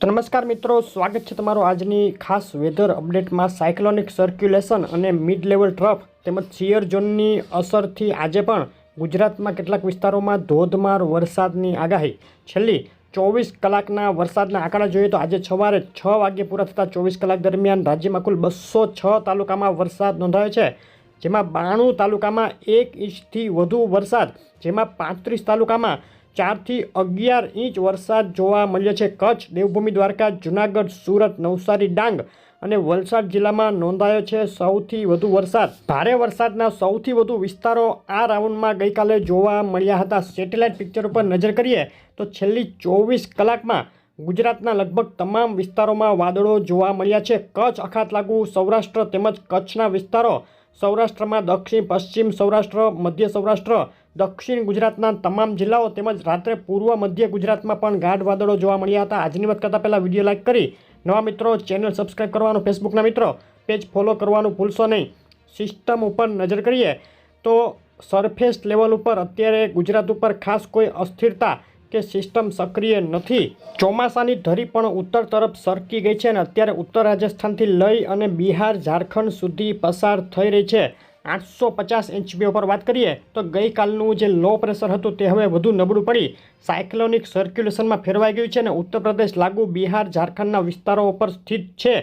તો નમસ્કાર મિત્રો, સ્વાગત છે તમારું આજની ખાસ વેધર અપડેટમાં સાયક્લોનિક સર્ક્યુલેશન અને મિડ લેવલ ટ્રફ તેમજ સિયર ઝોનની અસરથી આજે પણ ગુજરાતમાં કેટલાક વિસ્તારોમાં ધોધમાર વરસાદની આગાહી. છેલ્લી ચોવીસ કલાકના વરસાદના આંકડા જોઈએ તો આજે સવારે છ વાગ્યે પૂરા થતાં ચોવીસ કલાક દરમિયાન રાજ્યમાં કુલ બસો છ તાલુકામાં વરસાદ નોંધાયો છે, જેમાં બાણું તાલુકામાં એક ઇંચથી વધુ વરસાદ, જેમાં પાંત્રીસ તાલુકામાં ચારથી અગિયાર ઇંચ વરસાદ જોવા મળ્યો છે. કચ્છ, દેવભૂમિ, દ્વારકા, જુનાગઢ, સુરત, નવસારી, ડાંગ અને વલસાડ જિલ્લામાં નોંધાયો છે સૌથી વધુ વરસાદ. ભારે વરસાદના સૌથી વધુ વિસ્તારો આ રાઉન્ડમાં ગઈકાલે જોવા મળ્યા હતા. સેટેલાઇટ પિક્ચર ઉપર નજર કરીએ તો છેલ્લી ચોવીસ કલાકમાં ગુજરાતના લગભગ તમામ વિસ્તારોમાં વાદળો જોવા મળ્યા છે. કચ્છ, અખાત લાગુ, સૌરાષ્ટ્ર તેમજ કચ્છના વિસ્તારો સૌરાષ્ટ્રમાં દક્ષિણ, પશ્ચિમ સૌરાષ્ટ્ર, મધ્ય સૌરાષ્ટ્ર, દક્ષિણ ગુજરાતના તમામ જિલ્લાઓ તેમજ રાત્રે પૂર્વ મધ્ય ગુજરાતમાં પણ ગાઢ વાદળો જોવા મળ્યા હતા. આજની વાત કરતાં પહેલાં વીડિયો લાઇક કરી, નવા મિત્રો ચેનલ સબસ્ક્રાઈબ કરવાનું, ફેસબુકના મિત્રો પેજ ફોલો કરવાનું ભૂલશો નહીં. સિસ્ટમ ઉપર નજર કરીએ તો સરફેસ લેવલ ઉપર અત્યારે ગુજરાત ઉપર ખાસ કોઈ અસ્થિરતા કે સિસ્ટમ સક્રિય નથી. ચોમાસાની ધરી પણ ઉત્તર તરફ સરકી ગઈ છે અને અત્યારે ઉત્તર રાજસ્થાનથી લઈ અને બિહાર, ઝારખંડ સુધી પસાર થઈ રહી છે. આઠસો પચાસ એચપી ઉપર વાત કરીએ તો ગઈકાલનું જે લો પ્રેશર હતું તે હવે વધુ નબળું પડી. સાયક્લોનિક સર્ક્યુલેશનમાં ફેરવાઈ ગયું છે અને ઉત્તર પ્રદેશ લાગુ બિહાર, ઝારખંડના વિસ્તારો ઉપર સ્થિત છે.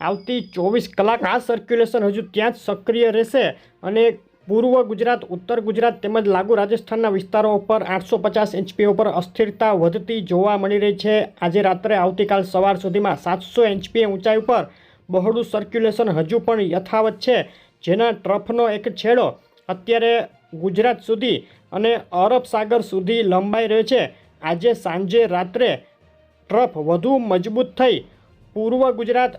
આવતી ચોવીસ કલાક આ સર્ક્યુલેશન હજુ ત્યાં જ સક્રિય રહેશે અને પૂર્વ ગુજરાત, ઉત્તર ગુજરાત તેમજ લાગુ રાજસ્થાનના વિસ્તારો ઉપર આઠસો પચાસ એચપી ઉપર અસ્થિરતા વધતી જોવા મળી રહી છે. આજે રાત્રે આવતીકાલ સવાર સુધીમાં સાતસો એચપી ઊંચાઈ ઉપર બહોળું સર્ક્યુલેશન હજુ પણ યથાવત છે, જેના ટ્રફનો એક છેડો અત્યારે ગુજરાત સુધી અને અરબ સાગર સુધી લંબાઈ રહ્યો છે. આજે સાંજે રાત્રે ટ્રફ વધુ મજબૂત થઈ પૂર્વ ગુજરાત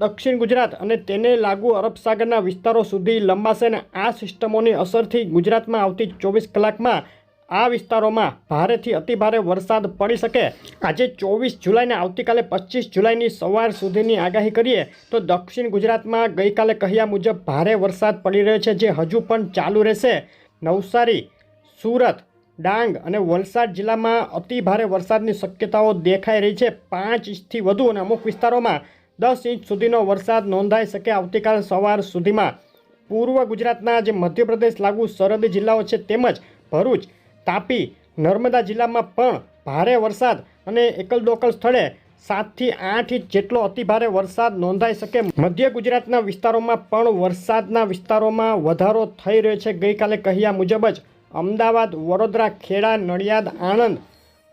દક્ષિણ ગુજરાત અને તેને લાગુ અરબ સાગરના વિસ્તારો સુધી લંબાશે અને આ સિસ્ટમોની અસરથી ગુજરાતમાં આવતી ચોવીસ કલાકમાં આ વિસ્તારોમાં ભારેથી અતિભારે વરસાદ પડી શકે. આજે ચોવીસ જુલાઈને આવતીકાલે પચીસ જુલાઈની સવાર સુધીની આગાહી કરીએ તો દક્ષિણ ગુજરાતમાં ગઈકાલે કહ્યા મુજબ ભારે વરસાદ પડી રહ્યો છે, જે હજુ પણ ચાલુ રહેશે. નવસારી, સુરત, ડાંગ અને વલસાડ જિલ્લામાં અતિભારે વરસાદની શક્યતાઓ દેખાઈ રહી છે. પાંચ ઇંચથી વધુ અને અમુક વિસ્તારોમાં દસ ઇંચ સુધીનો વરસાદ નોંધાઈ શકે આવતીકાલ સવાર સુધીમાં. પૂર્વ ગુજરાતના જે મધ્યપ્રદેશ લાગુ સરહદી જિલ્લાઓ છે તેમજ ભરૂચ, તાપી, નર્મદા જિલ્લામાં પણ ભારે વરસાદ અને એકલ દોકલ સ્થળે સાતથી આઠ ઇંચ જેટલો અતિભારે વરસાદ નોંધાઈ શકે. મધ્ય ગુજરાતના વિસ્તારોમાં પણ વરસાદના વિસ્તારોમાં વધારો થઈ રહ્યો છે. ગઈકાલે કહ્યા મુજબ જ અમદાવાદ, વડોદરા, ખેડા, નડિયાદ, આણંદ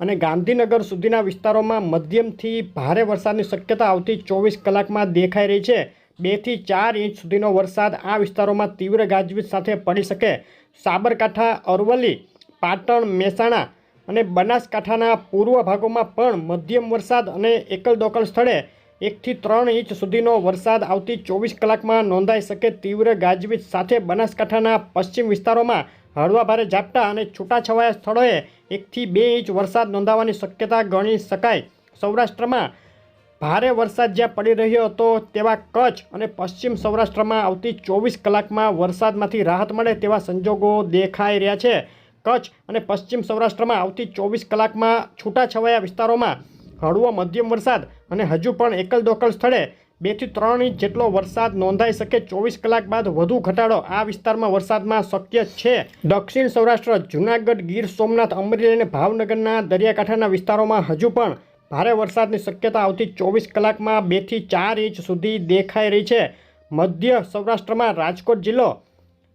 અને ગાંધીનગર સુધીના વિસ્તારોમાં મધ્યમથી ભારે વરસાદની શક્યતા આવતી ચોવીસ કલાકમાં દેખાઈ રહી છે. બેથી ચાર ઇંચ સુધીનો વરસાદ આ વિસ્તારોમાં તીવ્ર ગાજવીજ સાથે પડી શકે. સાબરકાંઠા, અરવલ્લી, પાટણ, મહેસાણા અને બનાસકાંઠાના પૂર્વ ભાગોમાં પણ મધ્યમ વરસાદ અને એકલ દોકલ સ્થળે એકથી ત્રણ ઇંચ સુધીનો વરસાદ આવતી ચોવીસ કલાકમાં નોંધાઈ શકે તીવ્ર ગાજવીજ સાથે બનાસકાંઠાના પશ્ચિમ વિસ્તારોમાં હળવા ભારે ઝાપટા અને છૂટાછવાયા સ્થળોએ એકથી બે ઇંચ વરસાદ નોંધાવાની શક્યતા ગણી શકાય. સૌરાષ્ટ્રમાં ભારે વરસાદ જ્યાં પડી રહ્યો હતો તેવા કચ્છ અને પશ્ચિમ સૌરાષ્ટ્રમાં આવતી ચોવીસ કલાકમાં વરસાદમાંથી રાહત મળે તેવા સંજોગો દેખાઈ રહ્યા છે. કચ્છ અને પશ્ચિમ સૌરાષ્ટ્રમાં આવતી ચોવીસ કલાકમાં છૂટાછવાયા વિસ્તારોમાં હળવો મધ્યમ વરસાદ અને હજુ પણ એકલ દોકલ સ્થળે બેથી ત્રણ ઇંચ જેટલો વરસાદ નોંધાઈ શકે ચોવીસ કલાક બાદ વધુ ઘટાડો આ વિસ્તારમાં વરસાદમાં શક્ય છે. દક્ષિણ સૌરાષ્ટ્ર, જૂનાગઢ, ગીર સોમનાથ, અમરેલી અને ભાવનગરના દરિયાકાંઠાના વિસ્તારોમાં હજુ પણ ભારે વરસાદની શક્યતા આવતી ચોવીસ કલાકમાં બેથી ચાર ઇંચ સુધી દેખાઈ રહી છે. મધ્ય સૌરાષ્ટ્રમાં રાજકોટ જિલ્લો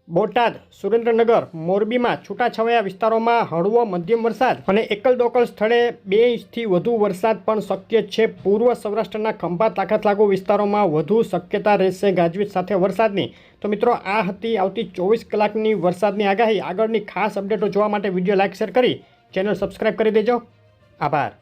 બોટાદ, સુરેન્દ્રનગર, મોરબીમાં છૂટાછવાયા વિસ્તારોમાં હળવો મધ્યમ વરસાદ અને એકલ દોકલ સ્થળે બે ઇંચથી વધુ વરસાદ પણ શક્ય છે. પૂર્વ સૌરાષ્ટ્રના ખંભા તાકાત લાગુ વિસ્તારોમાં વધુ શક્યતા રહેશે ગાજવીજ સાથે વરસાદની. તો મિત્રો, આ હતી આવતી ચોવીસ કલાકની વરસાદની આગાહી. આગળની ખાસ અપડેટો જોવા માટે વીડિયો લાઇક શેર કરી ચેનલ સબસ્ક્રાઈબ કરી દેજો. આભાર.